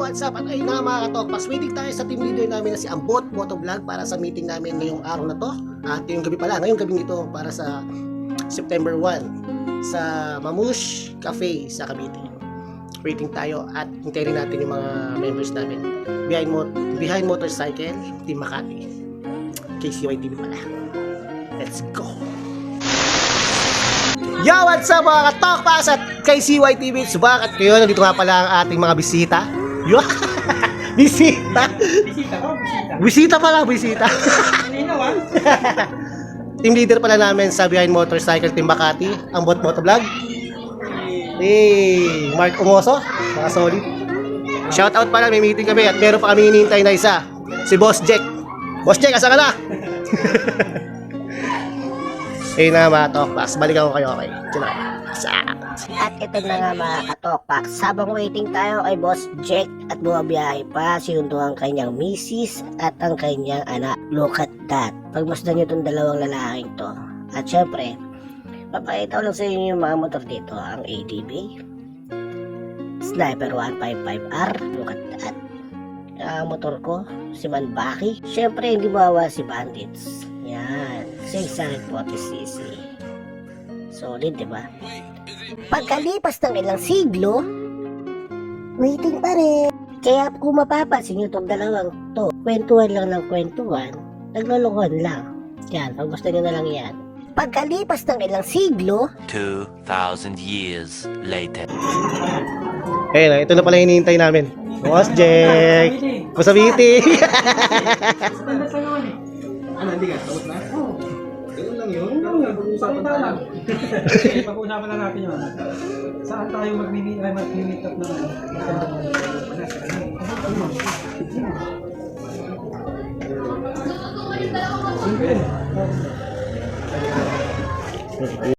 what's up? At ayun na mga katokpas, waiting tayo sa team leader namin na si Ambot Motovlog para sa meeting namin ngayong araw na to. At yung gabi pala, ngayong gabi ito para sa September 1 sa Mamush Cafe sa Cavite. Waiting tayo at hintayin natin yung mga members namin. Behind, mo behind Motorcycle, Team Makati. KCY TV pala. Let's go! Yo, what's up mga katokpas at kay CYTV Subak at kayo, nandito nga pala ang ating mga bisita. Yo, bisita. Bisita ko, bisita. Bisita pala, bisita. Kanina ah. Team leader pala namin sa Behind Motorcycle Team Makati, ang Bot Motovlog. Hey, Mark Umoso, mga solid. Shout out pala, may meeting kami at meron pa kami hinihintay na isa. Si Boss Jack. Boss Jack, asa ka na? Eh na mga tokpas, balikan ko kayo okay. Sa At ito na nga mga katokpak, sabang waiting tayo kay Boss Jack at bumabiyahe pa sinundo ang kanyang misis at ang kanyang anak. Look at that. Pagmasdan niyo itong dalawang lalaking to. At syempre, papakita ko lang sa inyo yung mga motor dito. Ang ADB, Sniper 155R, look at that. Ang motor ko, si Manbaki. Syempre, hindi mawawa si Bandits. Yan, 640cc. Solid, di ba? Pagkalipas ng ilang siglo, waiting pa rin. Kaya kung mapapansin nyo itong dalawang to, kwentuhan lang ng kwentuhan, naglolokohan lang. Yan, pag gusto nyo na lang yan. Pagkalipas ng ilang siglo, 2,000 years later. Eh, na, ito na pala hinihintay namin. Boss Jack. Boss meeting. Ano, hindi ka? Tapos na? Oo. Pag-uusapan tayo. Pag-uusapan na natin yun. Saan tayo mag-meet ay mag-meet up naman?